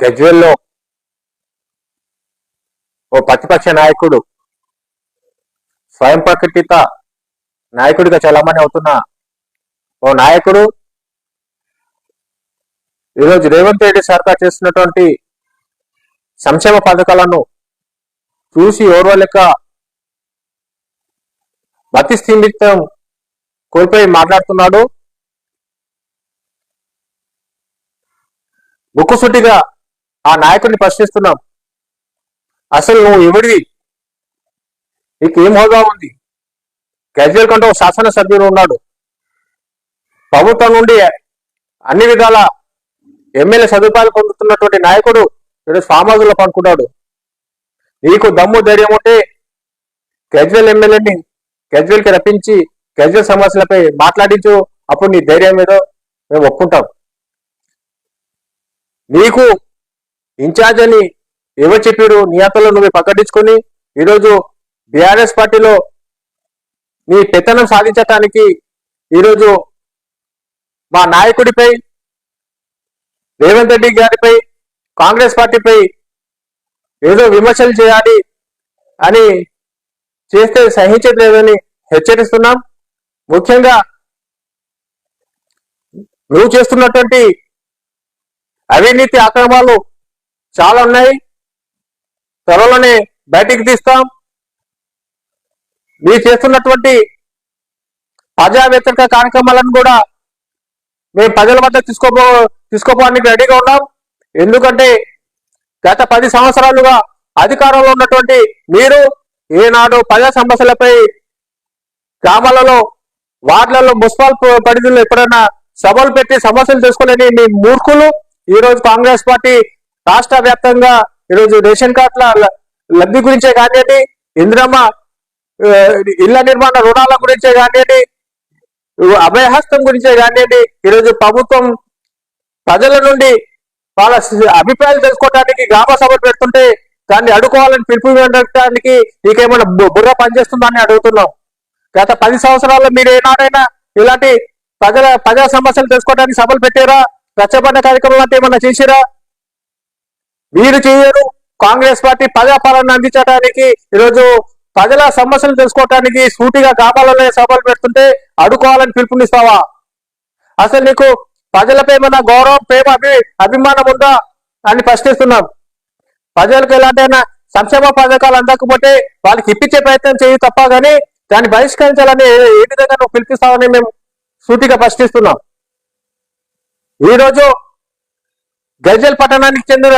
గజ్వెల్లో ఓ ప్రతిపక్ష నాయకుడు స్వయం ప్రకటిత నాయకుడిగా చలామణి అవుతున్న ఓ నాయకుడు ఈరోజు రేవంత్ రెడ్డి సర్కార్ చేస్తున్నటువంటి సంక్షేమ పథకాలను చూసి ఓర్వలేక మతి స్థిమితం కోల్పోయి మాట్లాడుతున్నాడు. ముక్కుసుటిగా ఆ నాయకుడిని ప్రశ్నిస్తున్నాం. అసలు నువ్వు ఎవడివి? నీకు ఏం హోదా ఉంది? క్యాజువల్ కంటే ఒక శాసనసభ్యుడు ఉన్నాడు. ప్రభుత్వం నుండి అన్ని విధాల ఎమ్మెల్యే సదుపాయాలు పొందుతున్నటువంటి నాయకుడు ఈరోజు ఫామ్ హౌస్లో పనుకున్నాడు నీకు దమ్ము ధైర్యం ఉంటే క్యాజువల్ ఎమ్మెల్యేని క్యాజువల్కి రప్పించి క్యాజువల్ సమస్యలపై మాట్లాడించు. అప్పుడు నీ ధైర్యం ఏదో మేము ఒప్పుకుంటాం. నీకు ఇన్ఛార్జ్ అని ఎవరు చెప్పాడు నీ నువ్వు ప్రకటించుకొని ఈరోజు బీఆర్ఎస్ పార్టీలో నీ పెత్తనం సాధించటానికి ఈరోజు మా నాయకుడిపై రేవంత్ రెడ్డి గారిపై కాంగ్రెస్ పార్టీపై ఏదో విమర్శలు చేయాలి అని చేస్తే సహించట్లేదని హెచ్చరిస్తున్నాం. ముఖ్యంగా నువ్వు చేస్తున్నటువంటి అవినీతి అక్రమాలు చాలా ఉన్నాయి. త్వరలోనే బయటికి తీస్తాం. మీరు చేస్తున్నటువంటి ప్రజా వ్యతిరేక కార్యక్రమాలను కూడా మేము ప్రజల వద్ద తీసుకోపో తీసుకోపోవడానికి రెడీగా ఉన్నాం. ఎందుకంటే గత పది సంవత్సరాలుగా అధికారంలో ఉన్నటువంటి మీరు ఈనాడు ప్రజా సమస్యలపై గ్రామాలలో వార్డులలో మున్సిపల్ పరిధిలో ఎప్పుడైనా సభలు పెట్టి సమస్యలు తెలుసుకోలేని మీ మూర్ఖులు. ఈరోజు కాంగ్రెస్ పార్టీ రాష్ట్ర వ్యాప్తంగా ఈరోజు రేషన్ కార్డుల లబ్ధి గురించే కానివ్వండి ఇందిరమ్మ ఇళ్ళ నిర్మాణ రుణాల గురించే కానివ్వండి అభయహస్తం గురించే కానివ్వండి ఈరోజు ప్రభుత్వం ప్రజల నుండి వాళ్ళ అభిప్రాయాలు తెలుసుకోవడానికి గ్రామ సభలు పెడుతుంటే దాన్ని అడుకోవాలని పిలుపు పెట్టడానికి నీకేమైనా బు- బుర్ర పనిచేస్తుందని అడుగుతున్నాం. గత పది సంవత్సరాల్లో మీరు ఏనాడైనా ఇలాంటి ప్రజల ప్రజా సమస్యలు తెలుసుకోవడానికి సభలు పెట్టారా? రచ్చబండ కార్యక్రమం లాంటి ఏమన్నా చేసిరా వీరు చేయరు. కాంగ్రెస్ పార్టీ ప్రజాపాలన అందించడానికి ఈరోజు ప్రజల సమస్యలు తెలుసుకోవటానికి సూటిగా గ్రామాలలో సభలు పెడుతుంటే అడుకోవాలని పిలుపునిస్తావా? అసలు నీకు ప్రజలపై మన గౌరవం ప్రేమ అభి అభిమానం ఉందా అని ప్రశ్నిస్తున్నాం. ప్రజలకు ఎలాంటైనా సంక్షేమ పథకాలు అందకపోతే వాళ్ళకి ఇప్పించే ప్రయత్నం చేయి తప్ప గానీ దాన్ని బహిష్కరించాలని ఏ- విధంగా నువ్వు పిలిపిస్తావని మేము సూటిగా ప్రశ్నిస్తున్నాం. ఈరోజు గజల్ పట్టణానికి చెందిన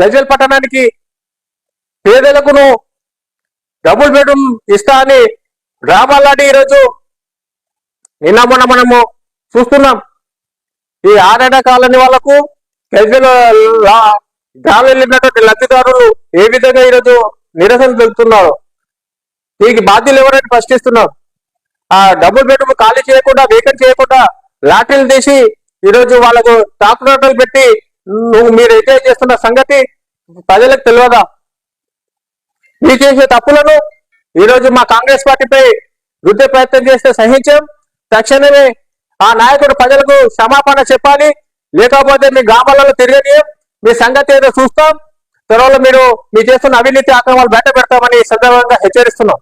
గజల్ పట్టణానికి పేదలకును డబుల్ బెడ్రూమ్ ఇస్తా అని డ్రామాలాడి ఈరోజు నిన్న మొన్న మనము చూస్తున్నాం. ఈ ఆరేడ కాలనీ వాళ్ళకు గజల్ గ్రామం వెళ్ళినటువంటి లబ్ధిదారులు ఏ విధంగా ఈరోజు నిరసన తెలుపుతున్నారు? దీనికి బాధ్యులు ఎవరైనా ప్రశ్నిస్తున్నాం ఆ డబుల్ బెడ్రూమ్ ఖాళీ చేయకుండా వేకెంట్ చేయకుండా లాటరీలు తీసి ఈరోజు వాళ్ళకు డాక్టరేటలు పెట్టి నువ్వు మీరు ఎంజాయ్ చేస్తున్న సంగతి ప్రజలకు తెలియదా? మీరు చేసే తప్పులను ఈరోజు మా కాంగ్రెస్ పార్టీపై వృద్ధి ప్రయత్నం చేస్తే సహించాం. తక్షణమే ఆ నాయకుడు ప్రజలకు క్షమాపణ చెప్పాలి. లేకపోతే మీ గ్రామాలలో తిరగనీయం. మీ సంగతి ఏదో చూస్తాం. త్వరలో మీరు మీ చేస్తున్న అవినీతి ఆక్రమాలు బయట పెడతామని సందర్భంగా హెచ్చరిస్తున్నాం.